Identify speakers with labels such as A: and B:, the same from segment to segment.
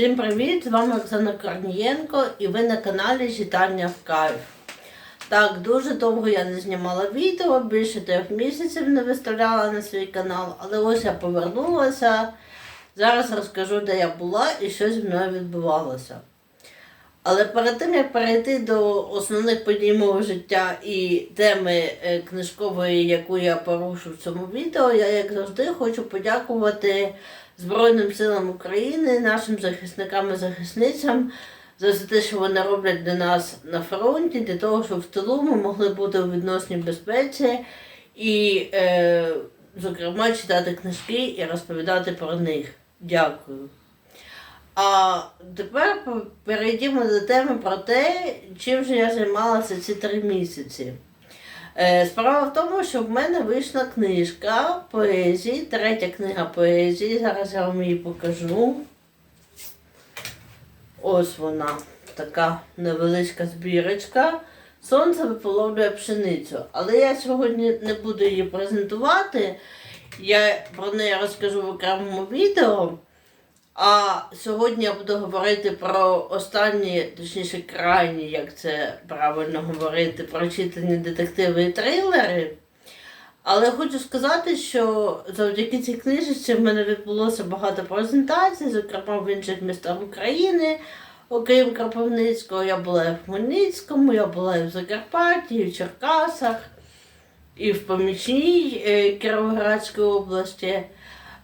A: Всім привіт! З вами Оксана Корнієнко і ви на каналі Читання в Кайф. Так, дуже довго я не знімала відео, більше трьох місяців не виставляла на свій канал, але ось я повернулася. Зараз розкажу, де я була і що зі мною відбувалося. Але перед тим як перейти до основних подій мого життя і теми е, книжкової, яку я порушу в цьому відео, я як завжди хочу подякувати Збройним силам України, нашим захисникам і захисницям за те, що вони роблять для нас на фронті, для того, щоб в тилу ми могли бути у відносній безпеці і, е, зокрема, читати книжки і розповідати про них. Дякую. А тепер перейдімо до теми про те, чим же я займалася ці три місяці. Е, Справа в тому, що в мене вийшла книжка поезії, третя книга поезії. Зараз я вам її покажу. Ось вона, така невеличка збірочка. Сонце виполовлює пшеницю. Але я сьогодні не буду її презентувати. Я про неї розкажу в окремому відео. А сьогодні я буду говорити про останні, точніше, крайні, як це правильно говорити, прочитані детективи і трилери. Але хочу сказати, що завдяки цій книжці в мене відбулося багато презентацій, зокрема в інших містах України, окрім Кропивницького. Я була і в Хмельницькому, я була і в Закарпатті, і в Черкасах, і в Помічній е, Кіровоградській області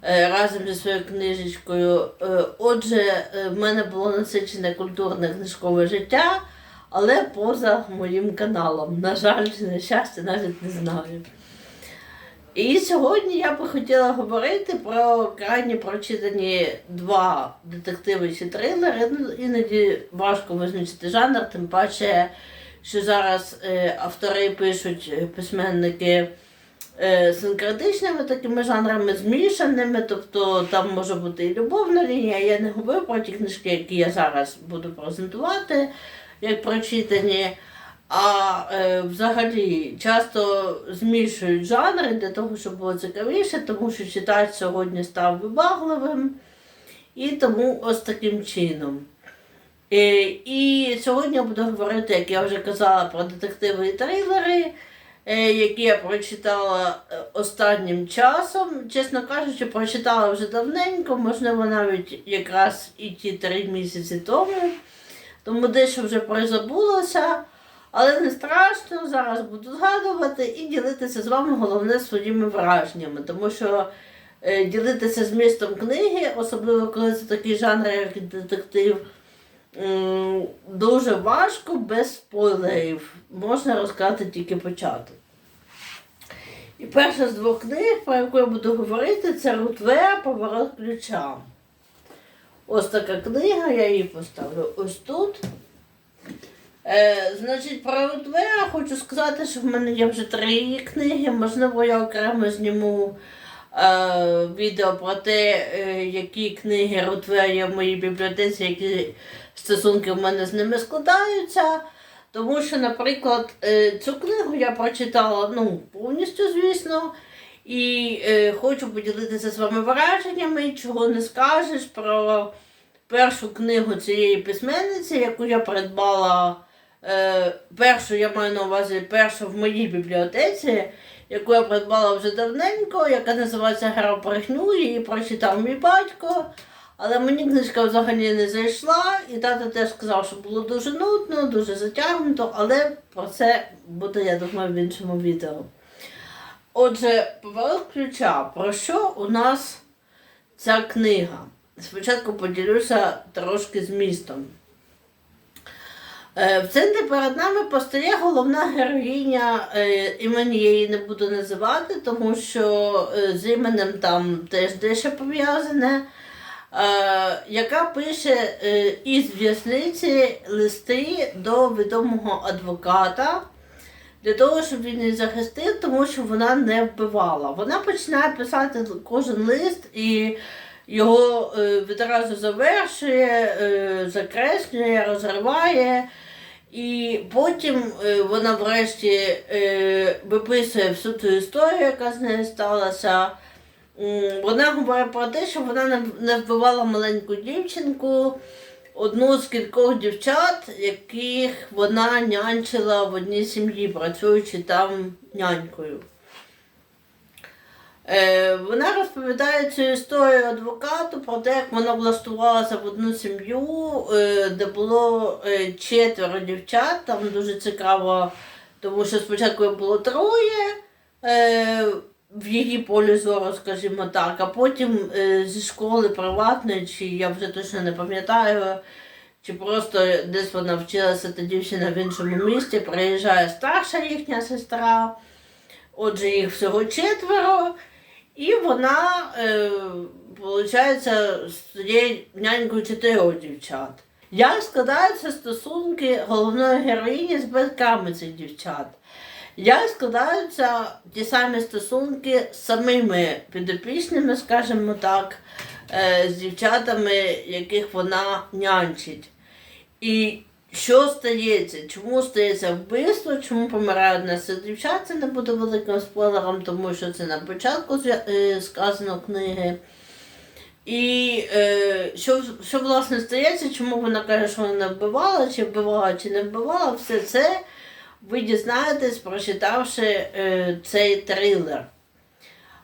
A: разом зі своєю книжечкою. Е, Отже, е, в мене було насичене культурне книжкове життя, але поза моїм каналом. На жаль, чи на щастя, навіть не знаю. І сьогодні я би хотіла говорити про крайні прочитані два детективи чи трилери. Ну, Іноді важко визначити жанр, тим паче, що зараз е, автори пишуть е, письменники е, синкретичними такими жанрами, змішаними, тобто там може бути і любовна лінія. Я не говорю про ті книжки, які я зараз буду презентувати, як прочитані. А е, взагалі часто змішують жанри для того, щоб було цікавіше, тому що читач сьогодні став вибагливим. І тому ось таким чином. Е, і сьогодні я буду говорити, як я вже казала, про детективи і трилери, е, які я прочитала е, останнім часом. Чесно кажучи, прочитала вже давненько, можливо, навіть якраз і ті три місяці тому. Тому дещо вже призабулося. Але не страшно, зараз буду згадувати і ділитися з вами головне своїми враженнями, тому що е, ділитися змістом книги, особливо коли це такий жанр, як детектив, дуже важко без спойлерів. Можна розказати тільки початок. І перша з двох книг, про яку я буду говорити, це Рутве Поворот ключа. Ось така книга, я її поставлю ось тут. Е, значить, про Рутвея хочу сказати, що в мене є вже три книги. Можливо, я окремо зніму е, відео про те, е, які книги Рутвея є в моїй бібліотеці, які стосунки в мене з ними складаються. Тому що, наприклад, е, цю книгу я прочитала ну, повністю, звісно. І е, хочу поділитися з вами враженнями, чого не скажеш про першу книгу цієї письменниці, яку я придбала. Е, першу я маю на увазі першу в моїй бібліотеці, яку я придбала вже давненько, яка називається Гра брехню, її прочитав мій батько. Але мені книжка взагалі не зайшла, і тато теж сказав, що було дуже нудно, дуже затягнуто, але про це буде, я думаю, в іншому відео. Отже, поворот ключа. Про що у нас ця книга? Спочатку поділюся трошки змістом. Е, В центрі перед нами постає головна героїня, е, імені я її не буду називати, тому що е, з іменем там теж дещо пов'язане, яка пише е, із в'язниці листи до відомого адвоката для того, щоб він її захистив, тому що вона не вбивала. Вона починає писати кожен лист і його е, відразу завершує, е, закреслює, розриває. І потім е, вона врешті е, виписує всю ту історію, яка з нею сталася. Вона говорить про те, що вона не- вбивала маленьку дівчинку, одну з кількох дівчат, яких вона нянчила в одній сім'ї, працюючи там нянькою. Е, вона розповідає цю історію адвокату про те, як вона влаштувалася в одну сім'ю, е, де було е, четверо дівчат. Там дуже цікаво, тому що спочатку було троє в її полі зору, скажімо так, а потім е, зі школи приватної, чи я вже точно не пам'ятаю, чи просто десь вона вчилася та дівчина в іншому місті, приїжджає старша їхня сестра. Отже, їх всього четверо. І вона, е, виходить, стає нянькою чотирьох дівчат. Як складаються стосунки головної героїні з батьками цих дівчат? Як складаються ті самі стосунки з самими підопічними, скажімо так, е, з дівчатами, яких вона нянчить? І що стається? Чому стається вбивство? Чому помирає одна з дівчат? Це не буде великим спойлером, тому що це на початку е, сказано книги. І е, що, що власне стається, чому вона каже, що вона не вбивала, чи вбивала, чи не вбивала, все це ви дізнаєтесь, прочитавши е, цей трилер.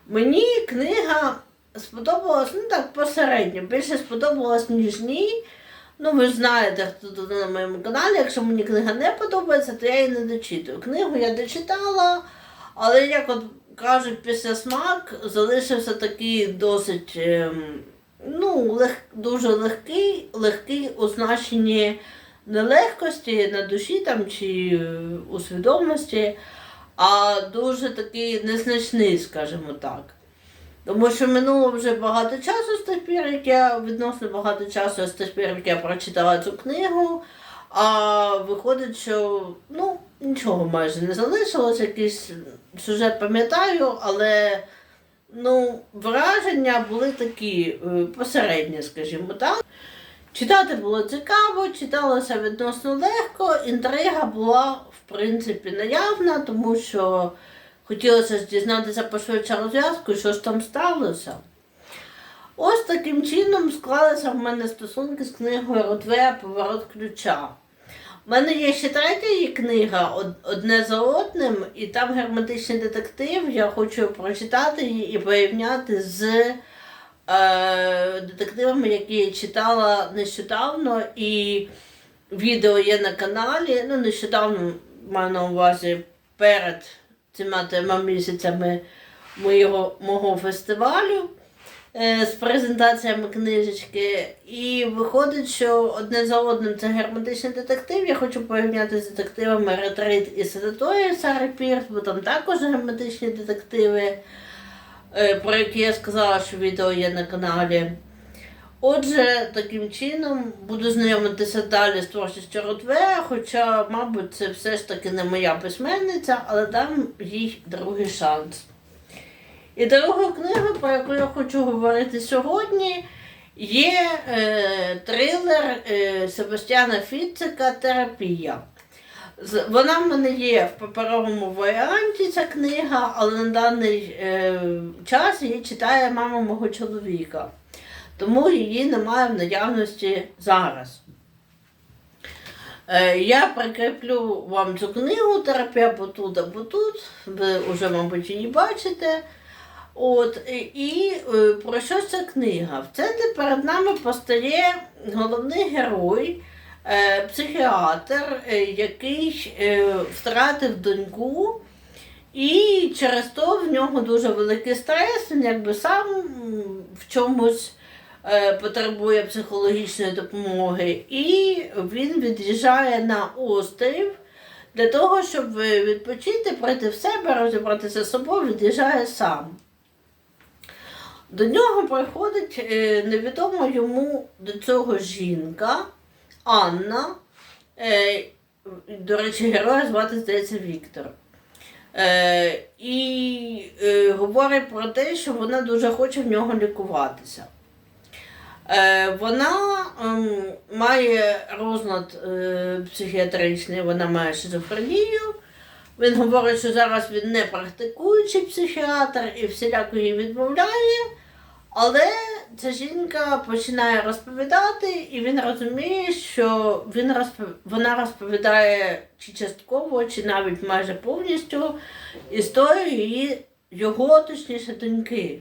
A: Мені книга сподобалась, ну так, посередньо. Більше сподобалась, ніж ні. Ну, ви знаєте, хто тут на моєму каналі. Якщо мені книга не подобається, то я її не дочитую. Книгу я дочитала, але, як от кажуть, після смак залишився такий досить ем, ну, лег, дуже легкий, легкий у значенні не легкості на душі там, чи е, у свідомості, а дуже такий незначний, скажімо так. Тому що минуло вже багато часу з тих пір, як я відносно багато часу з тих пір, як я прочитала цю книгу. А виходить, що ну, нічого майже не залишилось, якийсь сюжет пам'ятаю, але ну, враження були такі е, посередні, скажімо так. Читати було цікаво, читалося відносно легко, інтрига була в принципі наявна, тому що хотілося дізнатися пошвидше розв'язку, що ж там сталося. Ось таким чином склалися в мене стосунки з книгою Ротвея Поворот ключа. У мене є ще третя її книга одне за одним, і там герметичний детектив. Я хочу прочитати її і порівняти з е, детективами, які я читала нещодавно, і відео є на каналі. Ну, нещодавно маю на увазі перед цими трьома місяцями моєго, мого фестивалю е, з презентаціями книжечки. І виходить, що одне за одним це герметичний детектив. Я хочу порівняти з детективами Ретрит і Седаторії Сари Пірс, бо там також герметичні детективи, про які я сказала, що відео є на каналі. Отже, таким чином буду знайомитися далі з творчістю Ротвея, хоча, мабуть, це все ж таки не моя письменниця, але дам їй другий шанс. І другою книгою, про яку я хочу говорити сьогодні, є е, трилер е, Себастьяна Фіцика Терапія. Вона в мене є в паперовому варіанті, ця книга, але на даний е, час її читає мама мого чоловіка. Тому її немає в наявності зараз. Е, я прикріплю вам цю книгу терапія або тут, або тут. Ви вже, мабуть, її бачите. От, і, е, про що ця книга? В центрі перед нами постає головний герой, психіатр, е, який е, втратив доньку, і через то в нього дуже великий стрес, він якби сам в чомусь е, потребує психологічної допомоги, і він від'їжджає на острів для того, щоб е, відпочити, прийти в себе, розібратися з собою, від'їжджає сам. До нього приходить е, невідома йому до цього жінка Анна. Е, до речі, героя звати, здається, Віктор. Е, і е, говорить про те, що вона дуже хоче в нього лікуватися. Е, вона ем, має розлад е, психіатричний, вона має шизофренію, Він говорить, що зараз він не практикуючий психіатр і всіляко їй відмовляє. Але ця жінка починає розповідати, і він розуміє, що він розпов... вона розповідає чи частково, чи навіть майже повністю історію її, його, точніше, доньки.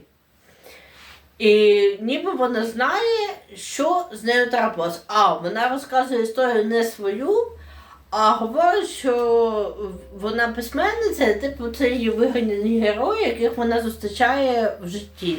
A: І ніби вона знає, що з нею трапилось. А вона розказує історію не свою, а говорить, що вона письменниця, типу, це її виганяні герої, яких вона зустрічає в житті.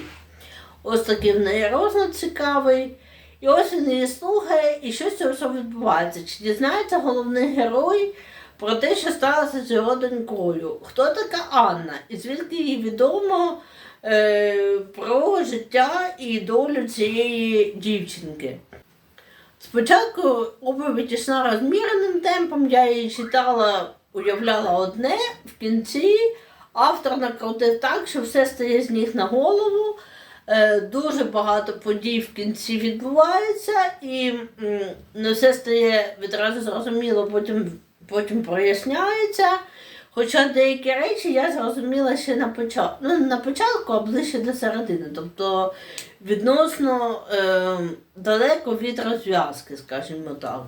A: Ось такий в неї розклад цікавий. І ось він її слухає, і що з цього відбувається. Чи дізнається головний герой про те, що сталося з його донькою? Хто така Анна? І звідки їй відомо е, про життя і долю цієї дівчинки? Спочатку оповідь йшла розміреним темпом, я її читала, уявляла одне, в кінці автор накрутив так, що все стає з ніг на голову. Е, Дуже багато подій в кінці відбувається, і не все стає відразу зрозуміло, потім, потім проясняється. Хоча деякі речі я зрозуміла ще на початку, ну не на початку, а ближче до середини. Тобто відносно е, далеко від розв'язки, скажімо так.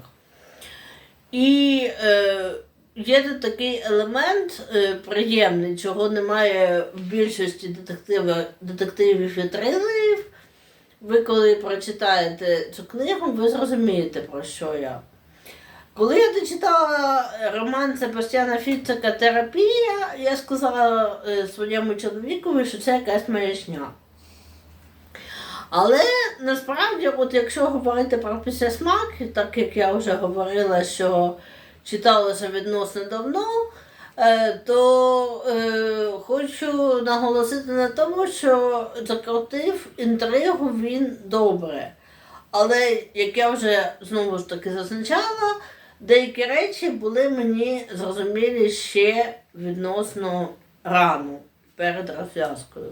A: І е, є тут такий елемент е, приємний, чого немає в більшості детективів, і трилерів. Ви коли прочитаєте цю книгу, ви зрозумієте, про що я. Коли я дочитала роман Себастьяна Фіцека Терапія, я сказала е, своєму чоловікові, що це якась маячня. Але насправді, от якщо говорити про післясмак, так як я вже говорила, що читалося відносно давно, е, то е, хочу наголосити на тому, що закрутив інтригу він добре. Але як я вже знову ж таки зазначала, деякі речі були мені зрозумілі ще відносно рано перед розв'язкою.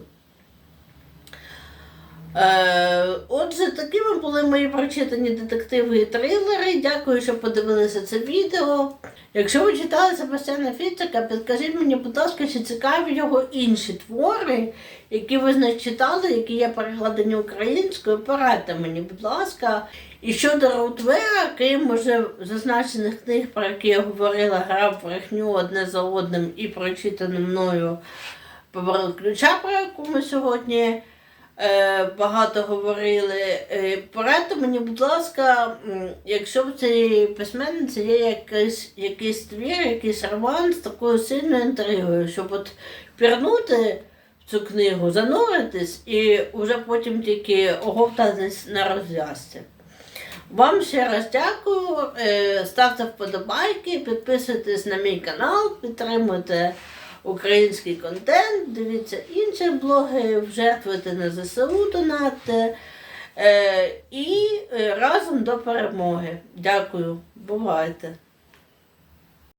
A: Е, отже, такими були мої прочитані детективи і трилери. Дякую, що подивилися це відео. Якщо ви читали Себастьяна Фіцика, підкажіть мені, будь ласка, чи цікаві його інші твори, які ви не читали, які є перекладені українською, порадьте мені, будь ласка. І щодо Роутвера, крім може зазначених книг, про які я говорила, грав брехню одне за одним і прочитано мною поворот ключа, про яку ми сьогодні багато говорили. Е, порадьте мені, будь ласка, якщо в цій письменниці є якийсь, якийсь твір, якийсь роман з такою сильною інтригою, щоб от пірнути в цю книгу, зануритись і вже потім тільки оговтатись на розв'язці. Вам ще раз дякую. Е, Ставте вподобайки, підписуйтесь на мій канал, підтримуйте український контент, дивіться інші блоги, жертвуйте на ЗСУ, донатьте. Е, І е, разом до перемоги. Дякую. Бувайте!